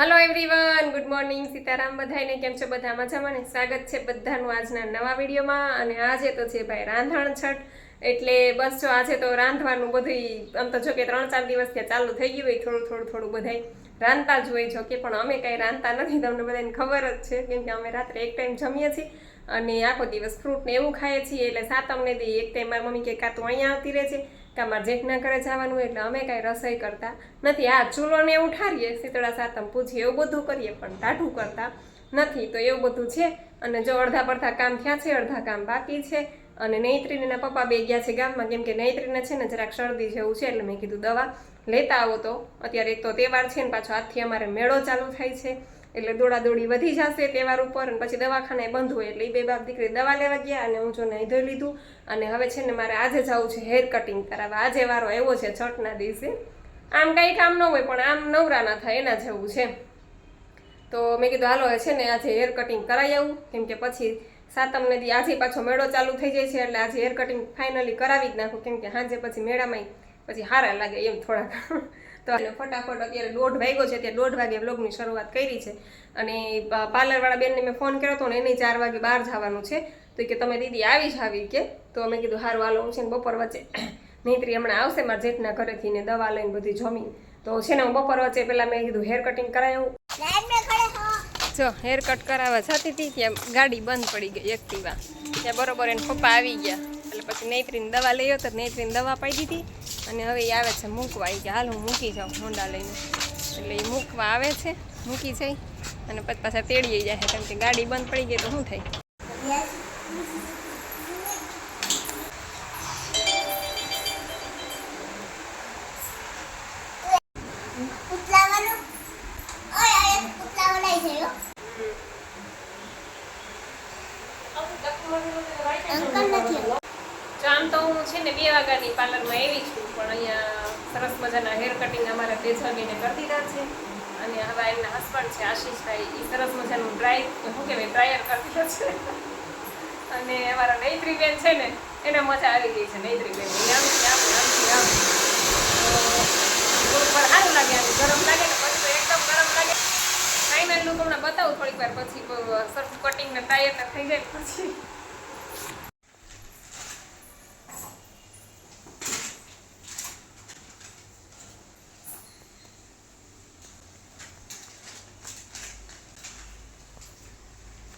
Hello everyone good morning Sitaram બધાને કેમ છો? બધા મજામાં ને? સ્વાગત છે બધાનું આજના નવા વિડીયોમાં. અને આજે તો છે ભાઈ રાંધણ છઠ. એટલે બસ જો આજે તો રાંધવાનું બધું આમ તો જો કે ત્રણ ચાર દિવસ ત્યાં ચાલુ થઈ ગયું હોય, થોડું થોડું થોડું બધાય. રાંધતા જ હોય છો કે પણ અમે કાંઈ રાંધતા નથી, તમને બધાને ખબર જ છે, કેમ કે અમે રાત્રે એક ટાઈમ જમીએ છીએ અને આખો દિવસ ફ્રૂટ ને એવું ખાઈએ છીએ. એટલે સાતમને દી એક ટાઈમ મારી મમ્મી કે કાં તું અહીંયા આવતી રહે છે કાં મારા જેઠના ઘરે જવાનું એટલે અમે કાંઈ રસોઈ કરતા નથી. આ ચૂલોને એવું ઠારીએ શીતળા સાતમ પૂછીએ એવું બધું કરીએ, પણ ટાઢું કરતા નથી. તો એવું બધું છે. અને જો અડધા પડધા કામ થયા છે, અડધા કામ બાકી છે. અને નૈત્રીને પપ્પા બે ગયા છે ગામમાં. કેમ કે નૈત્રીને છે ને જરાક શરદી જેવું છે, એટલે મેં કીધું દવા લેતા આવો તો. અત્યારે એક તો તહેવાર છે ને પાછો આજથી અમારે મેળો ચાલુ થાય છે. એટલે દોડાદોડી વધી જશે તહેવાર ઉપર અને પછી દવાખાને બંધ હોય એટલે એ બે બાપ દીકરી દવા લેવા ગયા અને હું જો નહીં ધોઈ લીધું. અને હવે છે ને મારે આજે જવું છે હેર કટિંગ કરાવવા. આજે વારો એવો છે છઠના દિવસે. આમ કંઈ કામ ન હોય પણ આમ નવરા ના થાય એના જેવું છે. તો મેં કીધું, હાલો છે ને આજે હેર કટિંગ કરાવી આવું. કેમ કે પછી સાતમને દી આજે પાછો મેળો ચાલુ થઈ જાય છે એટલે આજે હેર કટિંગ ફાઇનલી કરાવી જ નાખું. કેમ કે સાંજે પછી મેળામાં પછી હારા લાગે એમ થોડાક. તો ફટાફટ અત્યારે દોઢ વાગ્યો છે ત્યારે દોઢ વાગે વ્લોગની શરૂઆત કરી છે. અને પાર્લરવાળા બેનને મેં ફોન કર્યો હતો ને એને ચાર વાગે બહાર જવાનું છે. તો કે, તમે દીદી આવી જ આવી કે? તો મેં કીધું, હારું, હાલો, હું છે ને બપોર વચ્ચે નહીતરી હમણાં આવશે મારા જેઠના ઘરેથી ને દવા લઈને બધી જમી. તો છે ને હું બપોર વચ્ચે પહેલાં મેં કીધું, હેર કટિંગ કરાયું. જો, હેર કટ કરાવવા જતી હતી, ત્યાં ગાડી બંધ પડી ગઈ એક્ટિવા. ત્યાં બરોબર એને પપ્પા આવી ગયા. પછી નૈત્રીને દવા લઈ તો નૈત્રીને દવા પાઈ દીધી અને હવે એ આવે છે મૂકવા. કે હાલ હું મૂકી જાઉં હોંડા લઈને. એટલે એ મૂકવા આવે છે, મૂકી જાય અને પછી પાછા તેડીએ જાય કેમ કે ગાડી બંધ પડી ગઈ તો શું થાય પુતલાવાનું ઓય આયા પુતલા બનાવી છે યો અંકલ નથી જો આમ તો હું છે ને બે વાગ્યાની પાર્લરમાં આવી છું પણ અહીંયા સરસ મજાના હેર કટિંગ અમારા તેજલબેને કરી દીધા છે અને હવે એમના હસબન્ડ છે, આશીષભાઈ એ સરસ મજાનું ડ્રાય શું કહેવાય ડ્રાયર કરી દીધો છે અને અમારા નૈત્રી બેન છે ને, એને મજા આવી ગઈ છે નૈત્રી બેન આમથી આમ આમથી આમ. થોડુંક સારું લાગે આમ, ગરમ લાગે ને પછી તો એકદમ ગરમ લાગે. ફાઇનલનું હમણાં બતાવું થોડીક વાર પછી સરસ કટિંગ ને ટાયર ને થઈ જાય પછી બોલી દો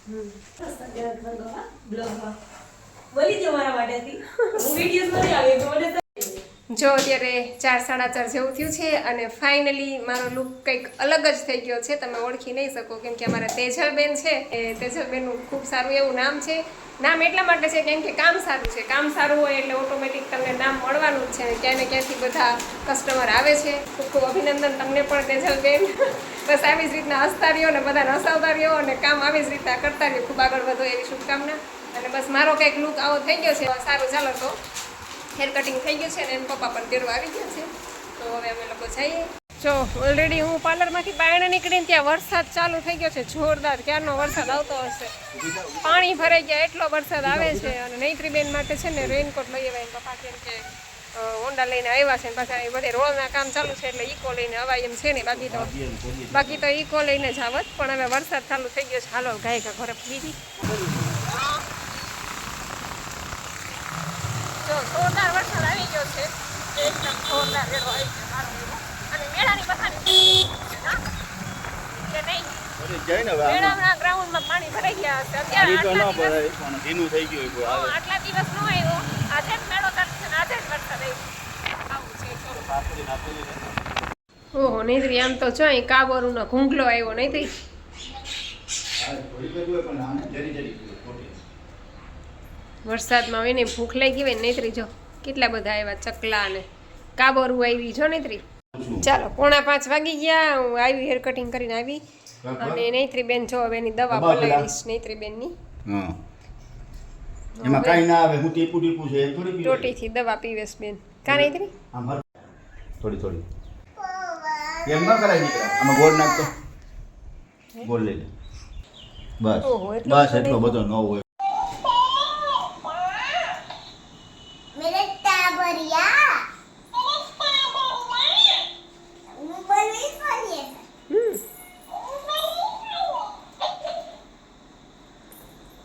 મારા માટેથી હું વિડીયોઝ નથી આવી તો મને જો અત્યારે ચાર, સાડા ચાર જેવું થયું છે અને ફાઇનલી મારો લુક કંઈક અલગ જ થઈ ગયો છે. તમે ઓળખી નહીં શકો કેમ કે અમારા તેજલબેન છે. એ તેજલબેનનું ખૂબ સારું એવું નામ છે. નામ એટલા માટે છે કેમ કે કામ સારું છે. કામ સારું હોય એટલે ઓટોમેટિક તમને નામ મળવાનું જ છે અને ક્યાંય ને ક્યાંથી બધા કસ્ટમર આવે છે. ખૂબ ખૂબ અભિનંદન તમને પણ, તેજલબેન. બસ આવી જ રીતના હસતા રહ્યો અને બધા હસાવતા રહ્યો અને કામ આવી જ રીતના કરતા રહ્યો ખૂબ આગળ વધો એવી શુભકામના. અને બસ મારો કંઈક લુક આવો થઈ ગયો છે. સારું, ચાલો તો. હેર કટિંગ થઈ ગયું છે અને એમ પપ્પા પણ તેડવા આવી ગયા છે. તો હવે અમે લોકો જઈએ. જો ઓલરેડી હું પાર્લરમાંથી બાયણે નીકળીને ત્યાં વરસાદ ચાલુ થઈ ગયો છે, જોરદાર, ક્યારનો વરસાદ આવતો હશે? પાણી ભરાઈ ગયા, એટલો વરસાદ આવે છે, અને નૈત્રીબેન માટે છે ને રેઇનકોટ લઈ આવ્યા પપ્પા કેમ કે હોન્ડા લઈને આવ્યા છે પાછા એ બધે રોડના કામ ચાલુ છે એટલે ઈકો લઈને અવાય એમ છે ને બાકી તો. બાકી તો ઈકો લઈને જ આવત, પણ હવે વરસાદ ચાલુ થઈ ગયો છે. હાલો ગાય ઘરે પૂરી જો, જોરદાર વરસાદ આવી ગયો છે. એકદમ જોરદાર વેલો આવી ગયો. ને આમાં. તો ન નો છે ને છે. છે. ઓહો નૈત્રી આમ તો જો અહીં કાબોરુનો ઘૂંઘલો આવ્યો ખોટી. વરસાદમાં હોય ને ભૂખ લાગી હોય ને નૈત્રી જો કેટલા બધા આવ્યા ચકલા ને. કાબોરું આવી જો નૈત્રી. ચાલો પોણા પાંચ વાગી ગયા હું આવી હેર કટિંગ કરીને આવી. અને નૈત્રી બેન જો હવે એની દવા બોલાવીશ નૈત્રી બેનની એમાં કાંઈ ના આવે હું ટીપુ ટીપુ છે એમ થોડી ટોટી થી દવા પીવેશ બેન. કા નૈત્રી? થોડી થોડી. એમ ન કરાય દીકરા. આમાં ગોળ નાખતો ગોળ લઈ લે. બસ. બસ એટલો બધો ન હોય મેરે ટાબરિયા હું બોલવી જ પડે હમ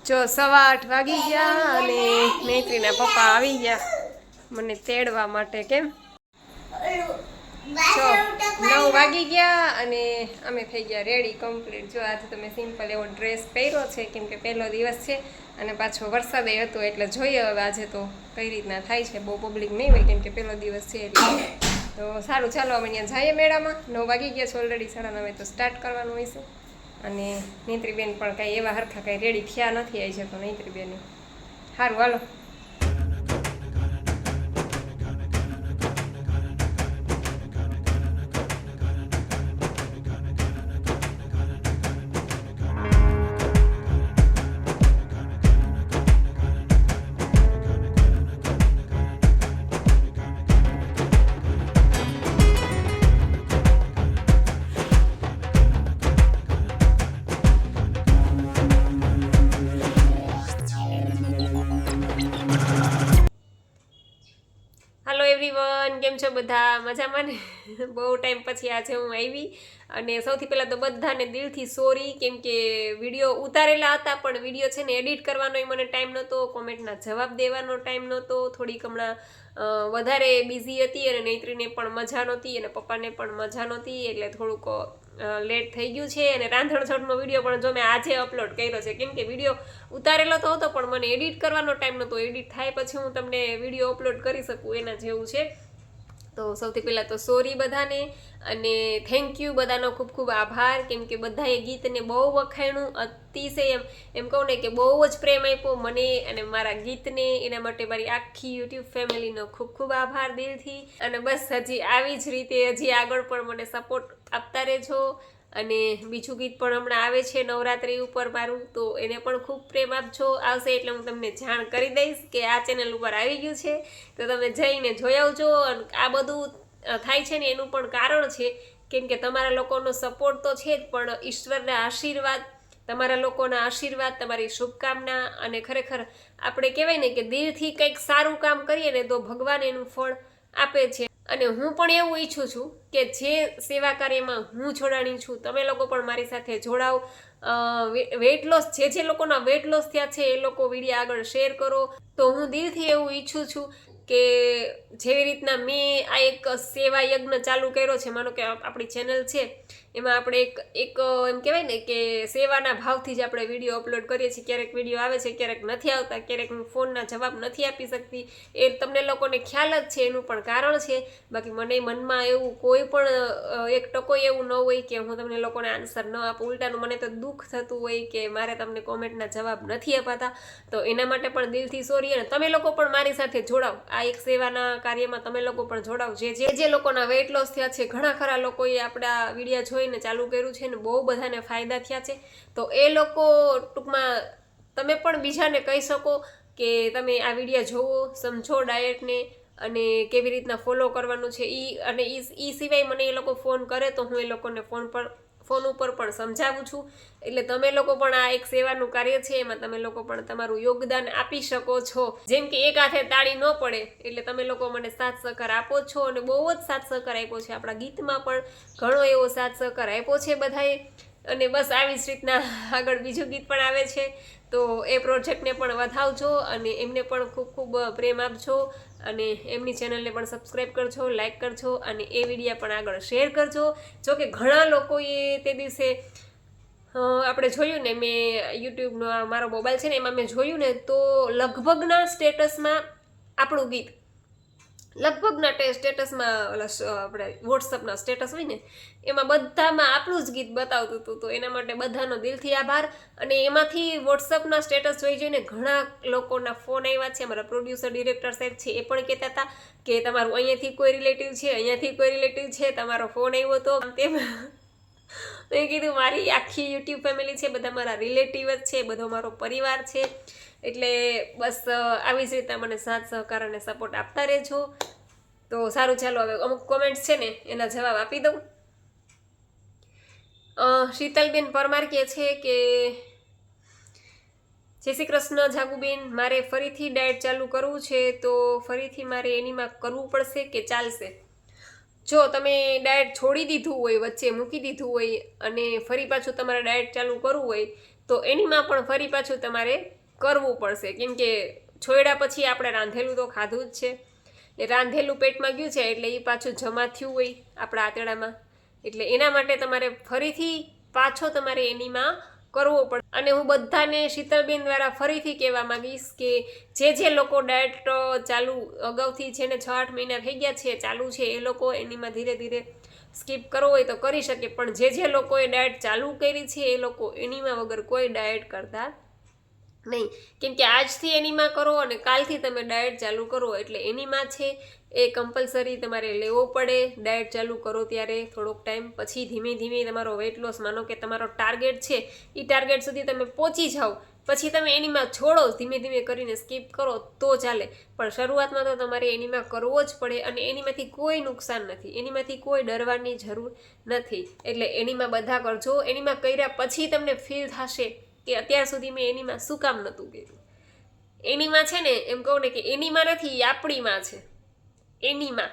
જો સવા આઠ વાગી ગયા અને મૈત્રીના પપ્પા આવી ગયા મને તેડવા માટે કેમ? જો, નવ વાગી ગયા અને અમે થઈ ગયા રેડી કમ્પ્લીટ જો, આજે તમે સિમ્પલ એવો ડ્રેસ પહેર્યો છે, કેમ કે પહેલો દિવસ છે અને પાછો વરસાદ હતો એટલે જોઈએ હવે આજે તો કઈ રીતના થાય છે, બહુ પબ્લિક નહીં હોય કેમ કે પહેલો દિવસ છે એટલે. તો સારું, ચાલો, અમે અહીંયા જઈએ મેળામાં. નવ વાગી ગયા છે ઓલરેડી સાડા નવે તો સ્ટાર્ટ કરવાનું હોય છે. અને નૈત્રીબેન પણ કાંઈ એવા હરખા કાંઈ રેડી થયા નથી આવી છે તો નૈત્રીબેન. સારું હાલો. એવરીવન કેમ છો બધા? મજામાં ને? બહુ ટાઈમ પછી આજે હું આવી અને સૌથી પહેલાં તો બધાને દિલથી સોરી, કેમ કે વીડિયો ઉતારેલા હતા, પણ વીડિયો છે ને એડિટ કરવાનો મને ટાઈમ નહોતો, કોમેન્ટના જવાબ દેવાનો ટાઈમ નહોતો. થોડીક હમણાં વધારે બિઝી હતી અને નૈત્રીને પણ મજા નહોતી અને પપ્પાને પણ મજા નહોતી, એટલે થોડુંક લેટ થઈ ગયું છે. અને રાંધણછોડનો વીડિયો પણ જો મેં આજે અપલોડ કર્યો છે, કેમ કે વીડિયો ઉતારેલો તો હતો, પણ મને એડિટ કરવાનો ટાઈમ નહોતો. એડિટ થાય પછી હું તમને વીડિયો અપલોડ કરી શકું એના જેવું છે. તો સૌથી પહેલાં તો સોરી બધાને અને થેન્ક યુ બધાનો ખૂબ ખૂબ આભાર. કેમ કે બધાએ ગીતને બહુ વખાણ્યું, અતિશય એમ એમ કહું ને કે બહુ જ પ્રેમ આપ્યો મને અને મારા ગીતને. એના માટે મારી આખી યુટ્યુબ ફેમિલીનો ખૂબ ખૂબ આભાર દિલથી. અને બસ હજી આવી જ રીતે હજી આગળ પણ મને સપોર્ટ આપતા રહેજો. અને બીજું ગીત પણ હમણાં આવે છે નવરાત્રી ઉપર મારું, તો એને પણ ખૂબ પ્રેમ આપજો. આવશે એટલે હું તમને જાણ કરી દઈશ કે આ ચેનલ ઉપર આવી ગયું છે. તો તમે જઈને જોઈ આવજો અને આ બધું થાય છે ને એનું પણ કારણ છે. કેમ કે તમારા લોકોનો સપોર્ટ તો છે જ, પણ ઈશ્વરના આશીર્વાદ, તમારા લોકોના આશીર્વાદ, તમારી શુભકામના અને ખરેખર આપણે કહેવાય ને કે દિલથી કંઈક સારું કામ કરીએ ને તો ભગવાન એનું ફળ આપે છે. અને હું પણ એવું ઈચ્છું છું કે જે સેવા કાર્યમાં હું જોડાણી છું, તમે લોકો પણ મારી સાથે જોડાઓ. વેટ લોસ જે જે લોકોના વેટ લોસ થયા છે, એ લોકો વીડિયો આગળ શેર કરો. તો હું દિલથી એવું ઈચ્છું છું કે જેવી રીતના મેં આ એક સેવા યજ્ઞ ચાલુ કર્યો છે, માનો કે આપ- આપણી ચેનલ છે એમાં આપણે એક એક એમ કહેવાય ને કે સેવાના ભાવથી જ આપણે વીડિયો અપલોડ કરીએ છીએ. ક્યારેક વીડિયો આવે છે, ક્યારેક નથી આવતા, ક્યારેક હું ફોનના જવાબ નથી આપી શકતી. એ તમને લોકોને ખ્યાલ જ છે, એનું પણ કારણ છે. બાકી મને મનમાં એવું કોઈ પણ એક ટકો એવું ન હોય કે હું તમને લોકોને આન્સર ન આપું. ઉલટાનું મને તો દુઃખ થતું હોય કે મારે તમને કોમેન્ટના જવાબ નથી અપાતા. તો એના માટે પણ દિલથી સોરી અને તમે લોકો પણ મારી સાથે જોડાઓ આ એક સેવાના કાર્યમાં તમે લોકો પણ જોડાઓ જે જે લોકોના વેઇટ લોસ થયા છે, ઘણા ખરા લોકોએ આપણા વિડીયા જોઈને ચાલુ કર્યું છે ને બહુ બધાને ફાયદા થયા છે. તો એ લોકો ટૂંકમાં તમે પણ બીજાને કહી શકો કે તમે આ વીડિયો જોવો, સમજો ડાયટને અને કેવી રીતના ફોલો કરવાનું છે. એ અને એ સિવાય મને એ લોકો ફોન કરે તો હું એ લોકોને ફોન પર ફોન ઉપર પણ સમજાવું છું. એટલે તમે લોકો પણ આ એક સેવાનું કાર્ય છે, એમાં તમે લોકો પણ તમારું યોગદાન આપી શકો છો. જેમ કે એક હાથે તાળી ન પડે, એટલે તમે લોકો મને સાથ સહકાર આપો છો અને બહુ જ સાથ સહકાર આપ્યો છે. આપણા ગીતમાં પણ ઘણો એવો સાથ સહકાર આપ્યો છે બધાએ. અને બસ આવી જ રીતના આગળ બીજું ગીત પણ આવે છે. તો એ પ્રોજેક્ટને પણ વધાવજો અને એમને પણ ખૂબ ખૂબ પ્રેમ આપજો. અને એમની ચેનલને પણ સબસ્ક્રાઈબ કરજો લાઈક કરજો અને એ વિડીયા પણ આગળ શેર કરજો. જો કે ઘણા લોકોએ તે દિવસે આપણે જોયું ને મેં યુટ્યુબનો મારો મોબાઈલ છે ને એમાં મેં જોયું ને તો લગભગના સ્ટેટસમાં આપણું ગીત લગભગના ટે, સ્ટેટસમાં ઓલા આપણે વોટ્સઅપના સ્ટેટસ હોય ને, એમાં બધામાં આપણું જ ગીત બતાવતું હતું. તો એના માટે બધાનો દિલથી આભાર. અને એમાંથી વોટ્સઅપના સ્ટેટસ જોઈ જોઈને ઘણા લોકોના ફોન આવ્યા છે. અમારા પ્રોડ્યુસર, ડિરેક્ટર સાહેબ છે એ પણ કહેતા હતા કે તમારું અહીંયાથી કોઈ રિલેટિવ છે, અહીંયાથી કોઈ રિલેટિવ છે, તમારો ફોન આવ્યો તો આમ મેં કીધું, મારી આખી યુટ્યુબ ફેમિલી છે, બધા મારા રિલેટિવ જ છે, બધો મારો પરિવાર છે. એટલે બસ આવી જ રીતના મને સાથ, સહકાર અને સપોર્ટ આપતા રહેજો. તો સારું, ચાલો હવે અમુક કોમેન્ટ્સ છે ને, એના જવાબ આપી દઉં. શીતલબેન પરમાર કહે છે કે, જય શ્રી કૃષ્ણ, જાગુબેન, મારે ફરીથી ડાયટ ચાલુ કરવું છે, તો ફરીથી મારે એનીમાં કરવું પડશે કે ચાલશે? જો તમે ડાયટ છોડી દીધું હોય, વચ્ચે મૂકી દીધું હોય અને ફરી પાછું તમારે ડાયટ ચાલુ કરવું હોય, તો એનીમાં પણ ફરી પાછું તમારે કરવું પડશે. કેમ કે છોડ્યા પછી આપણે રાંધેલું તો ખાધું જ છે. એ રાંધેલું પેટમાં ગયું છે એટલે એ પાછું જમા થયું હોય આપણા આંતરડામાં. એટલે એના માટે તમારે ફરીથી પાછો તમારે એનીમાં કરવો પડે. અને હું બધાને શીતલબેન દ્વારા ફરીથી કહેવા માંગીશ કે જે જે લોકો ડાયટ ચાલુ અગાઉથી છે ને છ આઠ મહિના થઈ ગયા છે, ચાલુ છે, એ લોકો એનીમાં ધીરે ધીરે સ્કીપ કરવો હોય તો કરી શકે. પણ જે જે લોકોએ ડાયટ ચાલુ કરી છે, એ લોકો એનીમાં વગર કોઈ ડાયટ કરતા નહીં. કેમ કે આજથી એનીમાં કરો અને કાલથી તમે ડાયટ ચાલુ કરો એટલે એનીમાં છે. એ કમ્પલસરી તમારે લેવો પડે. ડાયટ ચાલુ કરો ત્યારે થોડોક ટાઈમ પછી ધીમે ધીમે તમારો વેટ લોસ માનો કે તમારો ટાર્ગેટ છે એ ટાર્ગેટ સુધી તમે પહોંચી જાઓ. પછી તમે એનીમાં છોડો, ધીમે ધીમે કરીને સ્કીપ કરો, તો ચાલે. પણ શરૂઆતમાં તો તમારે એનીમાં કરવો જ પડે અને એનીમાંથી કોઈ નુકસાન નથી. એનીમાંથી કોઈ ડરવાની જરૂર નથી. એટલે એનીમાં બધા કરજો એનીમાં કર્યા પછી તમને ફીલ થશે કે અત્યાર સુધી મેં એનીમાં શું કામ નહોતું કર્યું. એનીમાં છે ને, એમ કહું ને કે એનીમાં નથી આપણીમાં છે. એનીમાં.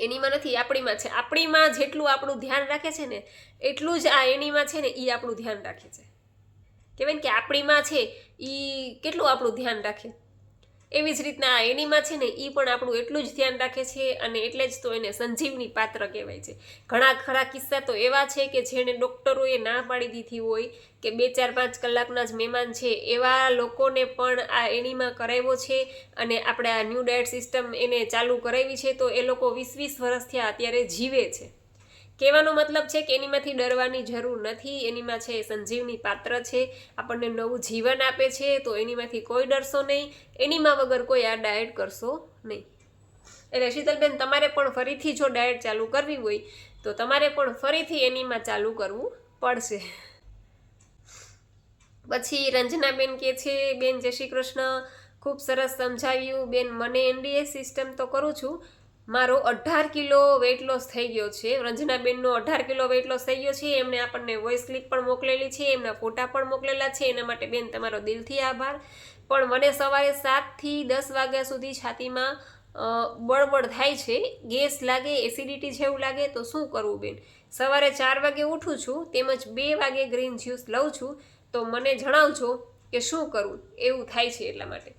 એનીમાં નથી, આપણીમાં છે. આપણીમાં જેટલું આપણું ધ્યાન રાખે છે ને, એટલું જ આ એનીમાં છે ને એ આપણું ધ્યાન રાખે છે. કહેવાય ને કે આપણીમાં છે એ કેટલું આપણું ધ્યાન રાખે? એવી જ રીતના એનીમાં છે ને એ પણ આપણું એટલું જ ધ્યાન રાખે છે અને એટલે જ તો એને સંજીવની પાત્ર કહેવાય છે. ઘણા ખરા કિસ્સા તો એવા છે કે જેને ડૉક્ટરોએ ના પાડી દીધી હોય કે બે ચાર પાંચ કલાકના જ મહેમાન છે એવા લોકોને પણ આ એનીમાં કરાવ્યો છે અને આપણે આ ન્યૂ ડાયટ સિસ્ટમ એને ચાલુ કરાવી છે તો એ લોકો વીસ વીસ વર્ષથી અત્યારે જીવે છે. કહેવાનો મતલબ છે કે એનીમાંથી ડરવાની જરૂર નથી. એનીમાં છે સંજીવની પાત્ર છે. આપણને નવું જીવન આપે છે, તો એનીમાંથી કોઈ ડરશો નહીં. એનીમાં વગર કોઈ આ ડાયટ કરશો નહીં. એટલે શીતલબેન, તમારે પણ ફરીથી જો ડાયટ ચાલુ કરવી હોય, તો તમારે પણ ફરીથી એનીમાં ચાલુ કરવું પડશે. પછી રંજનાબેન કે છે, બેન, જય શ્રી કૃષ્ણ. ખૂબ સરસ સમજાવ્યું. બેન, મને એનડીએ સિસ્ટમ તો કરું છું મારો અઢાર કિલો વેઇટ લોસ થઈ ગયો છે. રંજનાબેનનો અઢાર કિલો વેઇટ લોસ થઈ ગયો છે. એમને આપણને વોઇસ ક્લિપ પણ મોકલેલી છે. એમના ફોટા પણ મોકલેલા છે. એના માટે બેન તમારો દિલથી આભાર. પણ મને સવારે સાતથી દસ વાગ્યા સુધી છાતીમાં બળબડ થાય છે. ગેસ લાગે એસિડિટી જેવું લાગે, તો શું કરવું બેન? સવારે ચાર વાગે ઉઠું છું, તેમજ બે વાગે ગ્રીન જ્યુસ લઉં છું. તો મને જણાવજો કે શું કરવું એવું થાય છે એટલા માટે.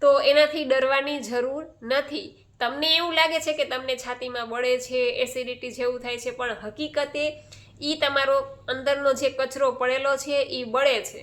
તો એનાથી ડરવાની જરૂર નથી. તમને એવું લાગે છે કે તમને છાતીમાં બળે છે એસિડિટી જેવું થાય છે, પણ હકીકતે એ તમારો અંદરનો જે કચરો પડેલો છે એ બળે છે.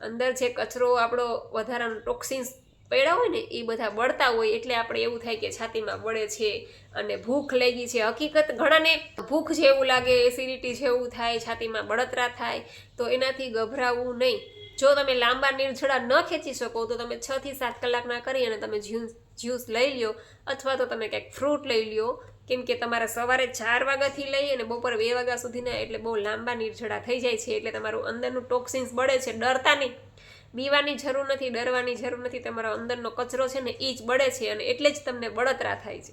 અંદર જે કચરો આપણો વધારાનો ટોક્સિન્સ પડ્યા હોય ને એ બધા બળતા હોય એટલે આપણે એવું થાય કે છાતીમાં બળે છે અને ભૂખ લાગી છે. હકીકત ઘણાને ભૂખ જેવું લાગે એસિડિટી જેવું થાય, છાતીમાં બળતરા થાય, તો એનાથી ગભરાવું નહીં. જો તમે લાંબા નિર્જળા ન ખેંચી શકો, તો તમે છ થી સાત કલાકના કરી અને તમે જ્યુસ જ્યુસ લઈ લ્યો. અથવા તો તમે કંઈક ફ્રૂટ લઈ લ્યો. કેમ કે તમારે સવારે ચાર વાગ્યાથી લઈ અને બપોર બે વાગ્યા સુધીના એટલે બહુ લાંબા નિર્જળા થઈ જાય છે. એટલે તમારું અંદરનું ટોક્સિન્સ બળે છે. ડરતા નહીં. બીવાની જરૂર નથી, ડરવાની જરૂર નથી. તમારો અંદરનો કચરો છે ને એ જ બળે છે અને એટલે જ તમને બળતરા થાય છે.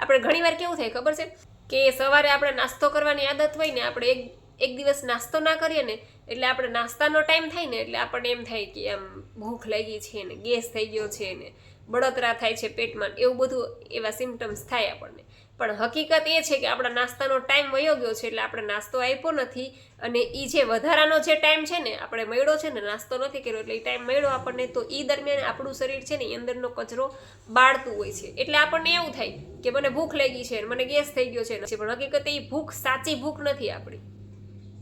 આપણે ઘણીવાર કેવું થાય, ખબર છે? કે સવારે આપણે નાસ્તો કરવાની આદત હોય ને, આપણે એક એક દિવસ નાસ્તો ના કરીએ ને, એટલે આપણે નાસ્તાનો ટાઈમ થાય ને, એટલે આપણને એમ થાય કે આમ ભૂખ લાગી છે ને, ગેસ થઈ ગયો છે ને, બળતરા થાય છે પેટમાં, એવું બધું એવા સિમ્ટમ્સ થાય આપણને. પણ હકીકત એ છે કે આપણા નાસ્તાનો ટાઈમ વયો ગયો છે, એટલે આપણે નાસ્તો આપ્યો નથી, અને એ જે વધારાનો જે ટાઈમ છે ને, આપણે મળ્યો છે ને, નાસ્તો નથી કર્યો, એટલે એ ટાઈમ મળ્યો આપણને, તો એ દરમિયાન આપણું શરીર છે ને એ અંદરનો કચરો બાળતું હોય છે. એટલે આપણને એવું થાય કે મને ભૂખ લાગી છે મને ગેસ થઈ ગયો છે પણ હકીકતે એ ભૂખ, સાચી ભૂખ નથી આપણી.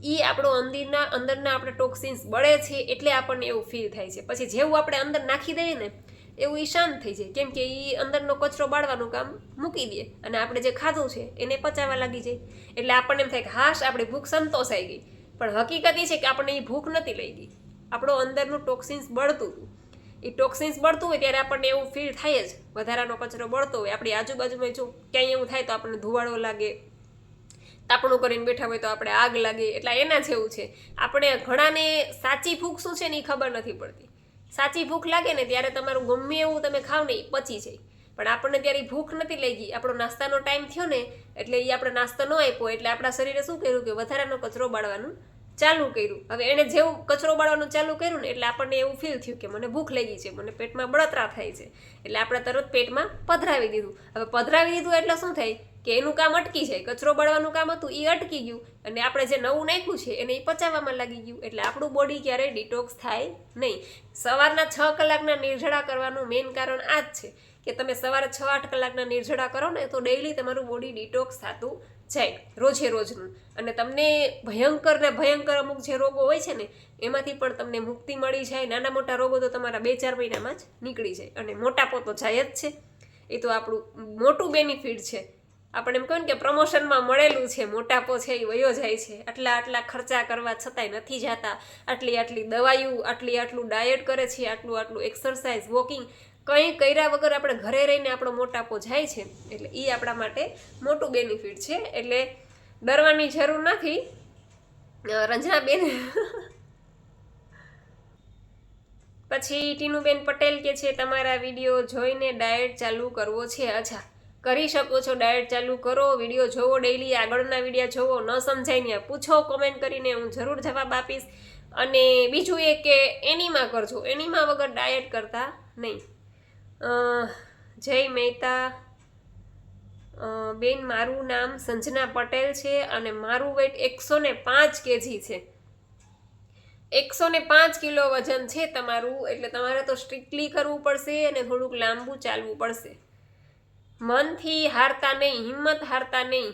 એ આપણો અંદરના અંદરના આપણે ટોક્સિન્સ બળે છે એટલે આપણને એવું ફીલ થાય છે. પછી જેવું આપણે અંદર નાખી દઈએ ને, એવું એ શાંત થઈ જાય. કેમ કે એ અંદરનો કચરો બાળવાનું કામ મૂકી દે. અને આપણે જે ખાધું છે, એને પચાવવા લાગી જાય. એટલે આપણને એમ થાય કે હાશ, આપણી ભૂખ સંતોષાઈ ગઈ. પણ હકીકત એ છે કે આપણને એ ભૂખ નથી લઈ ગઈ આપણો અંદરનું ટોક્સિન્સ બળતું હતું. એ ટોક્સિન્સ બળતું હોય ત્યારે આપણને એવું ફીલ થાય જ. વધારાનો કચરો બળતો હોય. આપણી આજુબાજુમાં જો ક્યાંય એવું થાય તો આપણને ધુવાડો લાગે તાપણું કરીને બેઠા હોય તો આપણે આગ લાગે, એટલે એના જેવું છે. આપણે ઘણાને સાચી ભૂખ શું છે ને એ ખબર નથી પડતી. સાચી ભૂખ લાગે ને ત્યારે તમારું ગમે એવું તમે ખાવ ને એ પચી જાય. પણ આપણને ત્યારે ભૂખ નથી લઈ ગઈ આપણો નાસ્તાનો ટાઈમ થયો ને, એટલે એ આપણે નાસ્તો ન આપ્યો, એટલે આપણા શરીરે શું કર્યું કે વધારાનો કચરો બાળવાનું ચાલુ કર્યું. હવે એણે જેવું કચરો બાળવાનું ચાલુ કર્યું ને, એટલે આપણને એવું ફીલ થયું કે મને ભૂખ લાગી છે, મને પેટમાં બળતરા થાય છે. એટલે આપણે તરત પેટમાં પધરાવી દીધું. હવે પધરાવી દીધું એટલે શું થાય? કે એનું કામ અટકી જાય, કચરો બળવાનું કામ હતું એ અટકી ગયું. અને આપણે જે નવું નાખ્યું છે, એને એ પચાવવામાં લાગી ગયું. એટલે આપણું બોડી ક્યારેય ડિટોક્સ થાય નહીં. સવારના છ કલાકના નિર્જળા કરવાનું મેઇન કારણ આ જ છે કે તમે સવારે છ આઠ કલાકના નિર્જળા કરો ને તો ડેઈલી તમારું બોડી ડિટોક્સ થતું જાય, રોજે રોજનું. અને તમને ભયંકર ને ભયંકર અમુક જે રોગો હોય છે ને, એમાંથી પણ તમને મુક્તિ મળી જાય. નાના મોટા રોગો તો તમારા બે ચાર મહિનામાં જ નીકળી જાય. અને મોટાપો તો જાય જ છે. એ તો આપણું મોટું બેનિફિટ છે. આપણે એમ કહ્યું કે પ્રમોશનમાં મળેલું છે, મોટાપો છે, એ વયો જાય છે. આટલા આટલા ખર્ચા કરવા છતાંય નથી જતા. આટલી આટલી દવાઈઓ, આટલી આટલું ડાયટ કરે છે, આટલું આટલું એક્સરસાઇઝ વોકિંગ કંઈ કર્યા વગર આપણે ઘરે રહીને આપણો મોટાપો જાય છે. એટલે એ આપણા માટે મોટું બેનિફિટ છે. એટલે ડરવાની જરૂર નથી. રંજનાબેન. પછી ટીનુબેન પટેલ કે છે, તમારા વીડિયો જોઈને ડાયટ ચાલુ કરવો છે, અચ્છા. કરી શકો છો ડાયટ ચાલુ કરો વીડિયો જોવો ડેઈલી આગળના વિડીયા જોવો, ન સમજાય પૂછો કોમેન્ટ કરીને હું જરૂર જવાબ આપીશ. અને બીજું એ કે એનીમાં કરજો, એનીમાં વગર ડાયટ કરતા નહીં. જય મહેતા. બેન, મારું નામ સંજના પટેલ છે અને મારું વેટ એકસો ને પાંચ કેજી છે. એકસો ને પાંચ કિલો વજન છે તમારું, એટલે તમારે તો સ્ટ્રિક્ટલી કરવું પડશે અને થોડુંક લાંબુ ચાલવું પડશે. મનથી હારતા નહીં, હિંમત હારતા નહીં.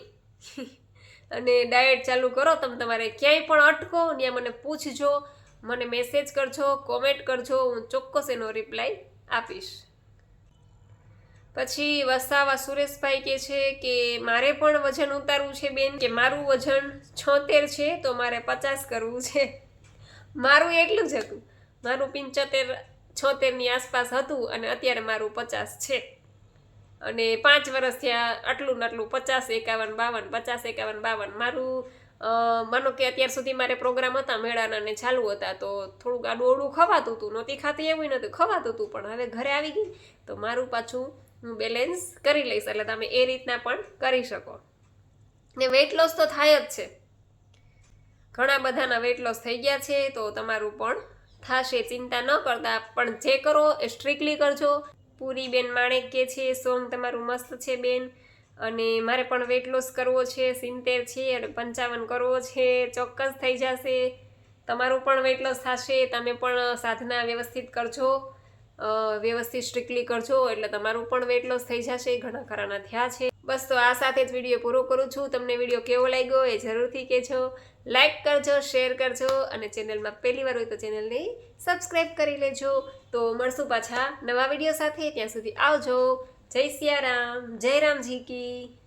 અને ડાયટ ચાલુ કરો, તમે તમારે ક્યાંય પણ અટકો, ત્યાં મને પૂછજો, મને મેસેજ કરજો કોમેન્ટ કરજો, હું ચોક્કસ એનો રિપ્લાય આપીશ. પછી વસાવા સુરેશભાઈ કે છે કે, મારે પણ વજન ઉતારવું છે બેન. કે, મારું વજન છોતેર છે, તો મારે પચાસ કરવું છે. મારું એટલું જ હતું. મારું પંચોતેર છોતેરની આસપાસ હતું અને અત્યારે મારું પચાસ છે. અને પાંચ વર્ષ થયા, આટલું ને આટલું, પચાસ, એકાવન, બાવન, પચાસ, એકાવન, બાવન. મારું માનો કે અત્યાર સુધી મારે પ્રોગ્રામ હતા, મેળાના ને ચાલુ હતા, તો થોડુંક આડું અવડું ખવાતું હતું નહોતી ખાતી એવું નહોતું, ખવાતું હતું પણ હવે ઘરે આવી ગઈ, તો મારું પાછું હું બેલેન્સ કરી લઈશ, એટલે તમે એ રીતના પણ કરી શકો. ને વેઇટ લોસ તો થાય જ છે. ઘણા બધાના વેઇટ લોસ થઈ ગયા છે, તો તમારું પણ થશે. ચિંતા ન કરતા, પણ જે કરો એ સ્ટ્રિકલી કરજો. પૂરી બેન માણેક કે છે સોંગ તમારું મસ્ત છે બેન. અને મારે પણ વેઇટ લોસ કરવો છે, સિત્તેર છે અને પંચાવન કરવો છે, ચોક્કસ થઈ જશે. તમારું પણ વેઇટ લોસ થશે, તમે પણ સાધના વ્યવસ્થિત કરજો. વ્યવસ્થિત સ્ટ્રિક્ટલી કરજો, એટલે તમારું પણ વેઇટ લોસ થઈ જશે, ઘણા ખરાના થયા છે. બસ તો આ સાથે જ વીડિયો પૂરો કરું છું. તમને વીડિયો કેવો લાગ્યો એ જરૂરથી કહેજો. લાઈક કરજો શેર કરજો અને ચેનલમાં પહેલી વાર હોય તો ચેનલને સબસ્ક્રાઈબ કરી લેજો. તો મળશું પાછા નવા વીડિયો સાથે. ત્યાં સુધી આવજો. જય સિયારામ. જય રામજી કી.